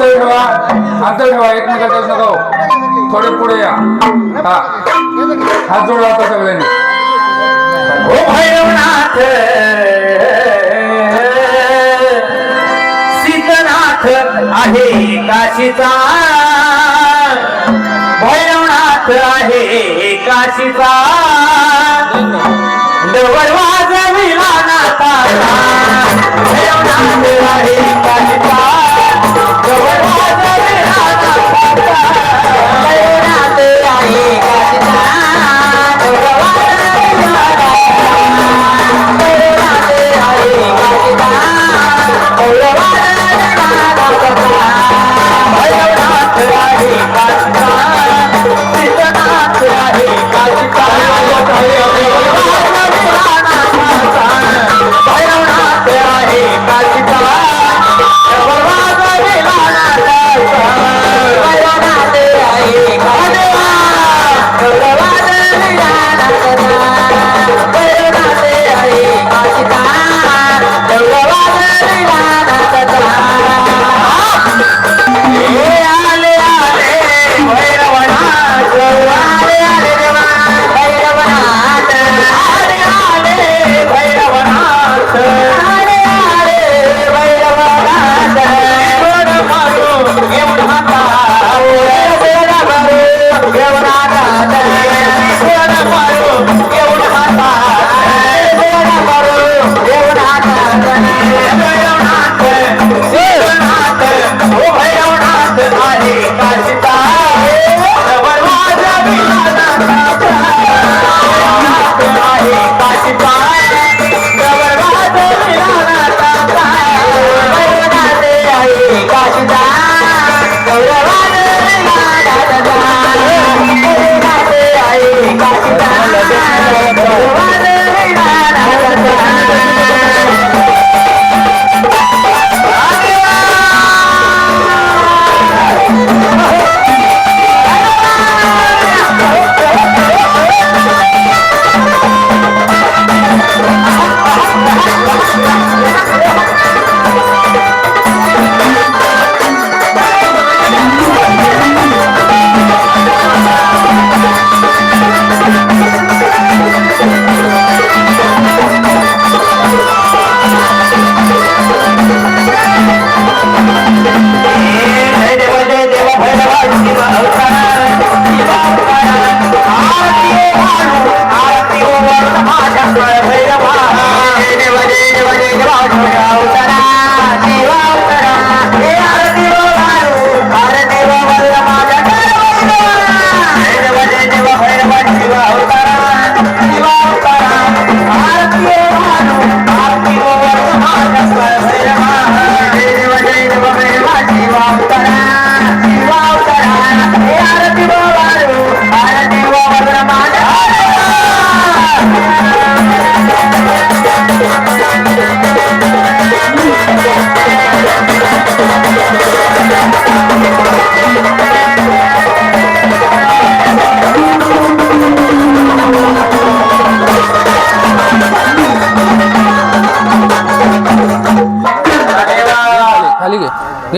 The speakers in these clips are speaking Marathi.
अंतर ठेवा अंतर ठेवा एकमेकाच्या नका हो. थोडे पुढे या. हा. हात जोडा आता सगळ्यांनी. ओ भैरवनाथ सीतनाथ आहे काशीचा. भैरवनाथ आहे काशीचा. डवळ वाजविला नाता भैरवनाथ आहे काशीचा डवळ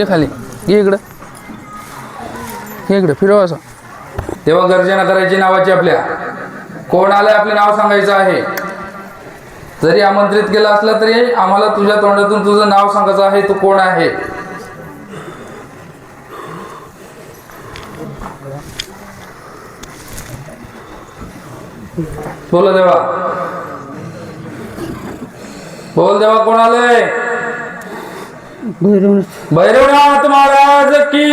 ये खाली. ये इकडं. हे इकडं. फिरव असं. तेव्हा गर्जना करायची नावाची आपल्या. कोण आलंय आपले नाव सांगायचं आहे? जरी आमंत्रित केलं असलं तरी आम्हाला तुझ्या तोंडातून तुझं नाव सांगायचं आहे तू कोण आहे? बोला देवा. बोल देवा कोण आलंय? भैरवनाथ. महाराज की.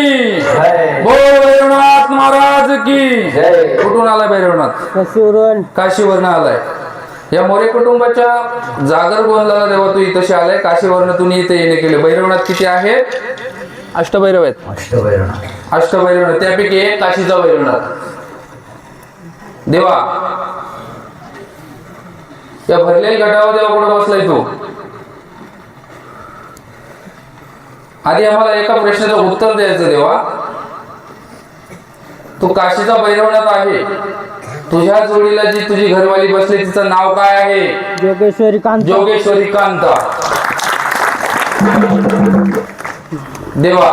बोल भैरवनाथ महाराज की. कुठून आलाय भैरवनाथ? काशीवरनं. आलाय. या मोरे कुटुंबाच्या जागर गोंधळाला देवा तू इथं आलाय. काशीवरनं तुम्ही इथे येणे केले. भैरवनाथ किती आहेत. अष्टभैरव आहेत. अष्टभैरवनाथ त्यापैकी एक काशीचा भैरवनाथ. देवा. या भरलेल्या गटावर देवा कुठं बसलाय तू? आधी आम्हाला एका प्रश्नाचं उत्तर द्यायचं देवा. तू काशीचा भैरवनाथ आहे. तुझ्या जोडीला जी तुझी घरवाली बसली तिचं नाव काय आहे? जोगेश्वरी कांत जोगेश्वरी कांता देवा.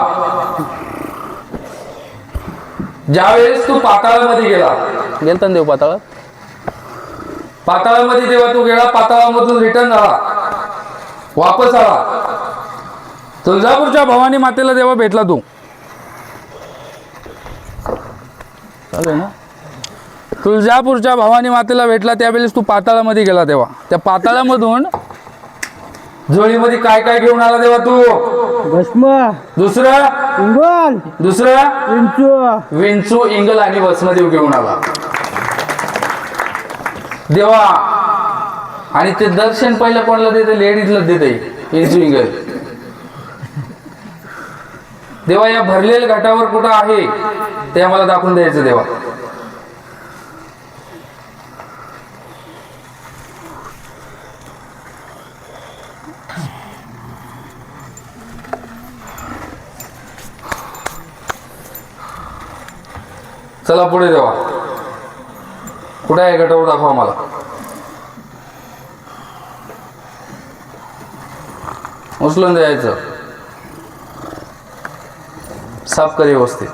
ज्यावेळेस तू पाताळामध्ये गेला गेलता ना देव पाताळात? पाताळामध्ये जेव्हा तू गेला पाताळामधून रिटर्न झाला. वापस आला. तुळजापूरच्या भवानी मातेला जेव्हा भेटला तू. चालू आहे ना? तुळजापूरच्या भवानी मातेला भेटला त्यावेळेस तू पाताळामध्ये गेला तेव्हा. त्या पाताळामधून झोळीमध्ये काय काय घेऊन आला तेव्हा तू? भस्म. दुसरं? इंगल. दुसरं? विंचू. विंचू इंगल आणि वसमदेव घेऊन आला. देवा. आणि ते दर्शन पहिलं कोणाला देते? लेडीजला देते विंचू इंगल. देवा या भरलेल्या घाटावर कुठं आहे? ते आम्हाला दाखवून द्यायचं देवा. चला पुढे देवा. कुठे आहे गटावर दाखवा मला उचलून द्यायचं. साफ करी व्यवस्थित.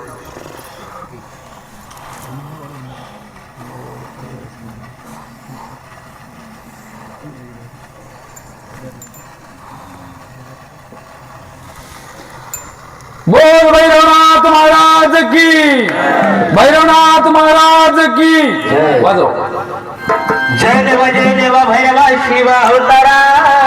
बोल भैरवनाथ महाराज की. भैरवनाथ महाराज की. वाजव. जय देवा जय देवा भैरवा शिवा अवतारा.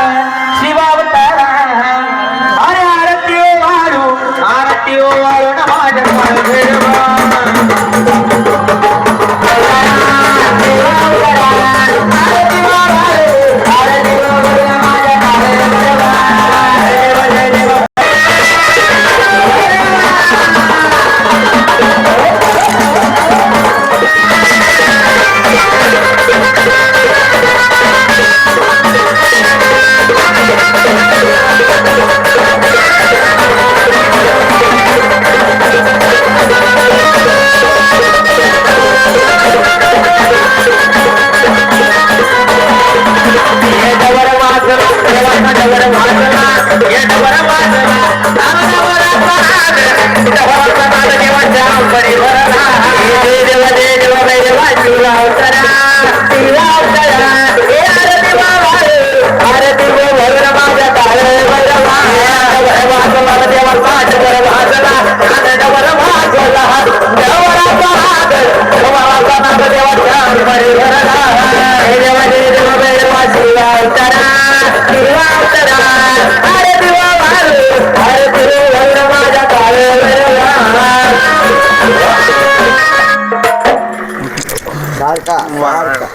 मार का मार का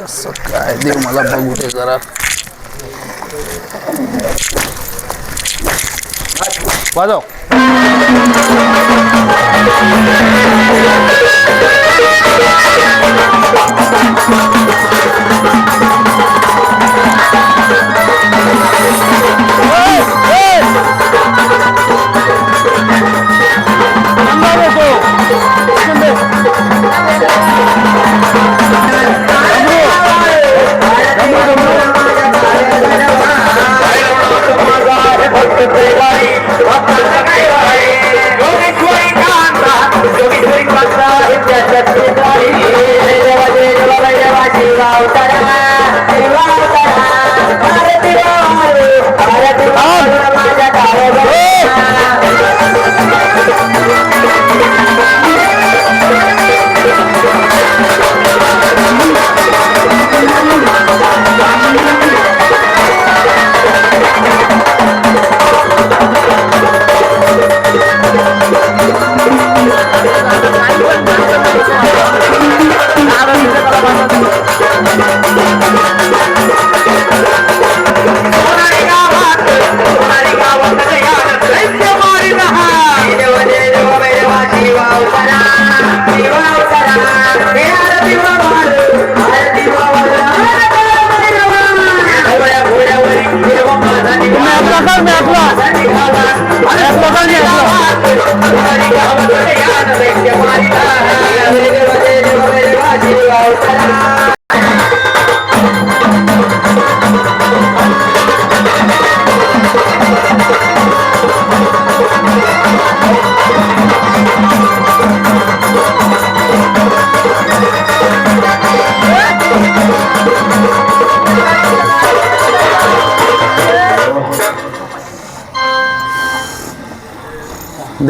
कसं काय दे मला बघू दे जरा. वाजव. Thank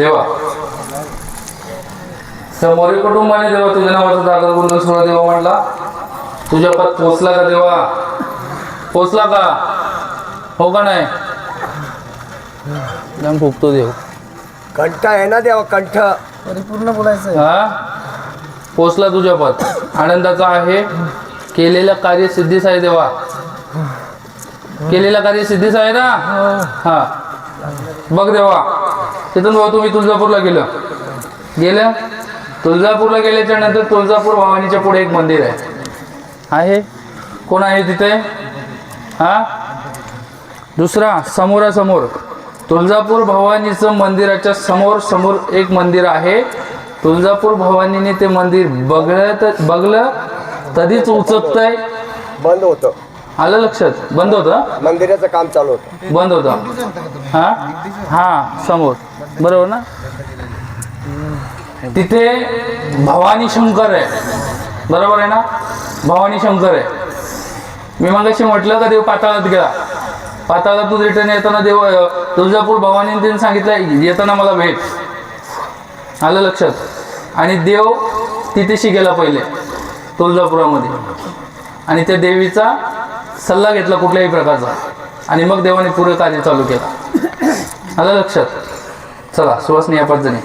では。त्या मोरे कुटुंबाने देवा तुझ्या नावाचा जागर गुरुदेव सोळा देवा म्हणला तुझ्या पद पोचला का देवा? पोचला का? हो का नाही? फुकतो देव. कंठ आहे ना देवा कंठ. परिपूर्ण बोलायचं हा? पोचला तुझ्या पद. आनंदाचा आहे. केलेलं कार्य सिद्धीच आहे देवा. केलेलं कार्य सिद्धीच आहे ना? हा. बघ देवा. तिथून भाऊ तुम्ही तुळजापूरला गेलं. गेलं? तुळजापूरला गेल्याच्यानंतर तुळजापूर भवानीच्या पुढे एक मंदिर आहे. आहे? कोण आहे तिथे? हा? दुसरा समोरासमोर. तुळजापूर भवानीचं मंदिराच्या समोर समोर एक मंदिर आहे. तुळजापूर भवानीने ते मंदिर बघलं तर बघलं कधीच उचकतंय बंद होतं. आलं लक्षात? बंद होतं? मंदिराचं काम चालू होतं. बंद होतं. हा? हा समोर. बरोबर ना? तिथे भवानी शंकर आहे. बरोबर आहे ना? भवानी शंकर आहे. मी मगाशी म्हटलं का देव पाताळात गेला. पाताळातून रिटर्न येताना देव तुळजापूर भवानी त्यांनी सांगितलं येताना मला भेट. आलं लक्षात? आणि देव तिथेशी गेला पहिले तुळजापुरामध्ये. आणि त्या देवीचा सल्ला घेतला कुठल्याही प्रकारचा. आणि मग देवाने पुढे कार्य चालू केलं. आलं लक्षात? चला सुवासनी या पाच जणी